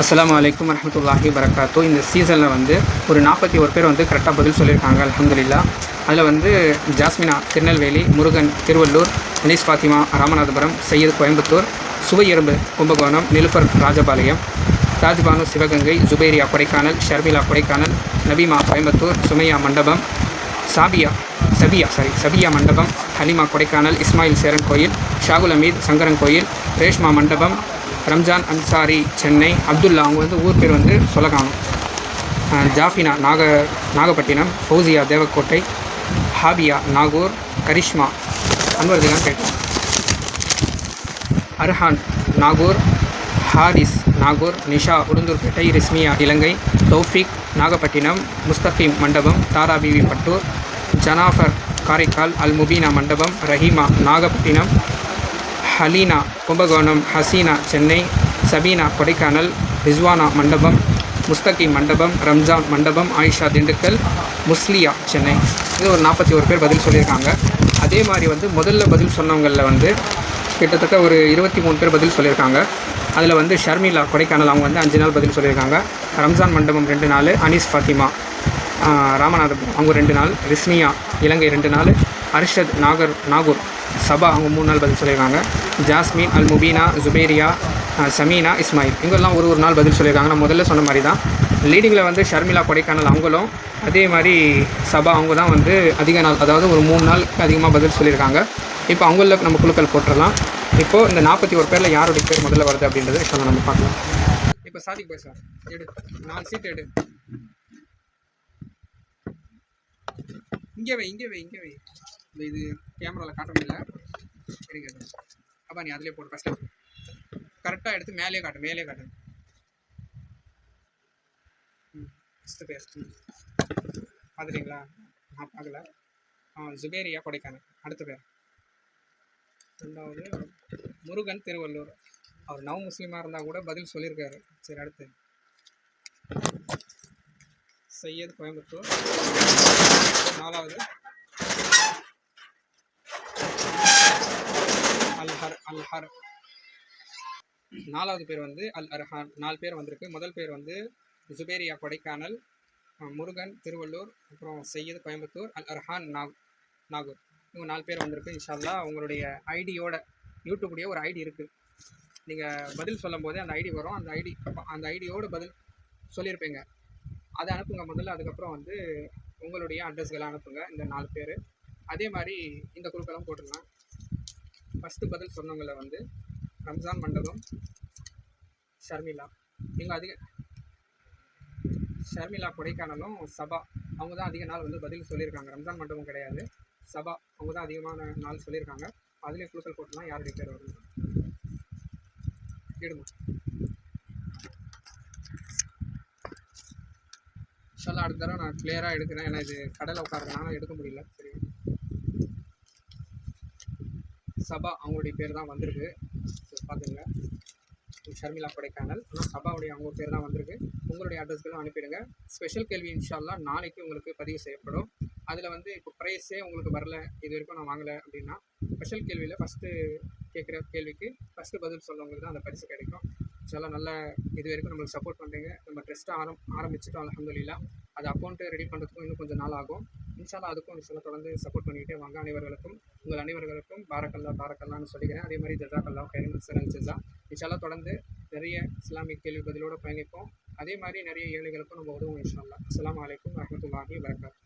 அஸ்லாம் அலைக்கும் வரமத்துல்லாஹி வரகாத்தோ. இந்த சீசனில் வந்து ஒரு நாற்பத்தி ஒரு பேர் வந்து கரெக்டாக பதில் சொல்லியிருக்காங்க அலமதுல்லா அதில் வந்து ஜாஸ்மினா திருநெல்வேலி முருகன் திருவள்ளூர் அனீஸ் ஃபாத்திமா ராமநாதபுரம் சையத் கோயம்புத்தூர் சுவையெரும்பு கும்பகோணம் நிலுஃபர் ராஜபாளையம் ராஜ்பானு சிவகங்கை ஜுபேரியா கொடைக்கானல் ஷர்மிலா கொடைக்கானல் நபீமா கோயம்புத்தூர் சுமையா மண்டபம் சாபியா சபியா சாரி சபியா மண்டபம் ஹலிமா கொடைக்கானல் இஸ்மாயில் சேரன் கோயில் ஷாகுல் அமீத் சங்கரன் கோயில் ரேஷ்மா மண்டபம் ரம்ஜான் அன்சாரி சென்னை அப்துல்லா அவங்க வந்து ஊர் பேர் வந்து சொல்ல ஜாஃபினா நாக நாகப்பட்டினம் ஃபௌசியா தேவக்கோட்டை ஹாபியா நாகூர் கரிஷ்மா அன்வர் கேட்டோம் அர்ஹான் நாகூர் ஹாரிஸ் நாகூர் நிஷா உளுந்தூர்பேட்டை ரிஸ்மியா இலங்கை தௌஃபிக் நாகப்பட்டினம் முஸ்தபீம் மண்டபம் தாரா பட்டூர் ஜனாஃபர் காரைக்கால் அல் முபீனா மண்டபம் ரஹீமா நாகப்பட்டினம் ஹலீனா கும்பகோணம் ஹசீனா சென்னை சபீனா கொடைக்கானல் ரிஸ்வானா மண்டபம் முஸ்தகி மண்டபம் ரம்ஜான் மண்டபம் ஆயிஷா திண்டுக்கல் முஸ்லியா சென்னை. இது ஒரு நாற்பத்தி ஒரு பேர் பதில் சொல்லியிருக்காங்க. அதே மாதிரி வந்து முதல்ல பதில் சொன்னவங்களில் வந்து கிட்டத்தட்ட ஒரு இருபத்தி மூணு பேர் பதில் சொல்லியிருக்காங்க. அதில் வந்து ஷர்மிளா கொடைக்கானல் அவங்க வந்து அஞ்சு நாள் பதில் சொல்லியிருக்காங்க. ரம்ஜான் மண்டபம் ரெண்டு நாள் அனீஸ் ஃபாத்திமா ராமநாதபுரம் அவங்க ரெண்டு நாள் ரிஸ்மியா இலங்கை ரெண்டு நாள் அர்ஷத் நாகர் நாகூர் சபா அவங்க மூணு நாள் பதில் சொல்லியிருக்காங்க. ஜாஸ்மின் அல் முபீனா ஜுபேரியா சமீனா இஸ்மாயில். இவங்கெல்லாம் ஒரு ஒரு நாள் பதில் சொல்லியிருக்காங்க. நான் முதல்ல சொன்ன மாதிரி தான். லீடிங்கில் வந்து ஷர்மிளா கொடைக்கானல் அவங்களும் அதே மாதிரி சபா அவங்க தான் வந்து அதிக நாள் அதாவது ஒரு மூணு நாளுக்கு அதிகமாக பதில் சொல்லியிருக்காங்க. இப்போ அவங்கள நம்ம குழுக்கள் போட்டுடலாம். இப்போது இந்த நாற்பத்தி ஒரு பேரில் யாருடைய பேர் முதல்ல வருது அப்படின்றத இப்போ நம்ம பார்க்கலாம். இப்போ சாதிக் பாய் சார் எடு. நாலு சீட் எடு. இங்கே வை இங்கே வை இங்கே வை. இந்த இது கேமராவில் காட்ட முடியல எடுக்க அப்பா நீ அதிலே போட்டு ஃபஸ்ட்டு கரெக்டாக எடுத்து மேலே காட்டு மேலே காட்டு. ம் ஃபஸ்ட்டு பேர் ம். பார்த்துட்டீங்களா நான் பார்க்கல ஜுபேரியா கொடைக்கானல். அடுத்த பேர். ரெண்டாவது முருகன் திருவள்ளூர். அவர் நவ முஸ்லீமாக இருந்தால் கூட பதில் சொல்லியிருக்காரு. சரி அடுத்து. சையத் கோயம்புத்தூர். நாலாவது அல்ஹர் அல்ஹர். நாலாவது பேர் வந்து அல் அர்ஹான் நாலு பேர் வந்திருக்கு. முதல் பேர் வந்து ஜுபேரியா கொடைக்கானல் முருகன் திருவள்ளூர் அப்புறம் செய்யது கோயம்புத்தூர் அல் அர்ஹான் நாக் நாகூர். இவங்க நாலு பேர் வந்திருக்கு இன்ஷால்லா உங்களுடைய ஐடியோட யூடியூப்லேயே ஒரு ஐடி இருக்குது நீங்கள் பதில் சொல்லும் போதே அந்த ஐடி வரும். அந்த ஐடி அந்த ஐடியோட பதில் சொல்லியிருப்பீங்க. அதை அனுப்புங்க முதல்ல. அதுக்கப்புறம் வந்து உங்களுடைய அட்ரஸ்களை அனுப்புங்க இந்த நாலு பேர். அதே மாதிரி இந்த குழுக்கெல்லாம் போட்டுடலாம். ஃபஸ்ட்டு பதில் சொன்னவங்கள வந்து ரம்ஜான் மண்டபம் ஷர்மிளா. இவங்க அதிக ஷர்மிளா கொடைக்கானலும் சபா அவங்க தான் அதிக நாள் வந்து பதில் சொல்லியிருக்காங்க. ரம்ஜான் மண்டபம் கிடையாது. சபா அவங்க தான் அதிகமான நாள் சொல்லியிருக்காங்க. அதுலேயும் குழுக்கள் போட்டுலாம் யாருடைய பேர் வரும் எடுங்க. இன்ஷால்லா அடுத்த தடவை நான் கிளியராக எடுக்கிறேன். ஏன்னா இது கடையில் உட்காருறதுனால எடுக்க முடியல. சரி. சபா அவங்களுடைய பேர் தான் வந்திருக்கு. பார்த்துங்க ஷர்மிளா கொடைக்கானல் ஆனால் சபாவுடைய அவங்க பேர் தான் வந்திருக்கு. உங்களுடைய அட்ரஸ்களும் அனுப்பிடுங்க. ஸ்பெஷல் கேள்வி இன்ஷால்லா நாளைக்கு உங்களுக்கு பதிவு செய்யப்படும். அதில் வந்து இப்போ ப்ரைஸே உங்களுக்கு வரல இது வரைக்கும் நான் வாங்கலை அப்படின்னா ஸ்பெஷல் கேள்வியில் ஃபஸ்ட்டு கேட்குற கேள்விக்கு ஃபஸ்ட்டு பதில் சொல்லவங்களுக்கு தான் அந்த பரிசு கிடைக்கும். இன்ஷால்லா நல்ல இது வரைக்கும் நம்மளுக்கு சப்போர்ட் பண்ணுறீங்க நம்ம ட்ரெஸ்ட்டை ஆரம் ஆரம்பிச்சிட்டோம் அலமதுல்லா அது அக்கௌண்ட்டு ரெடி பண்ணுறதுக்கும் இன்னும் கொஞ்சம் நாள் ஆகும். இன்ஷால்லா அதுக்கும் இன்ஷால்லா தொடர்ந்து சப்போர்ட் பண்ணிக்கிட்டே வாங்க. அனைவர்களுக்கும் உங்கள் அனைவர்களுக்கும் பாரக்கல்லா பாரக்கல்லான்னு சொல்லிக்கிறேன். அதே மாதிரி ஜஜாக்கல்லா கைரன் சரன் ஜஸா. இன்ஷால்லா தொடர்ந்து நிறைய இஸ்லாமிக் கேள்வி பதிலோடு பயணிப்போம். அதே மாதிரி நிறைய ஏழைகளுக்கும் நம்ம உதவும் இன்ஷால்லா அஸ்லாம் அலைக்கும் வரமத்துல்லாஹி வரகாத்து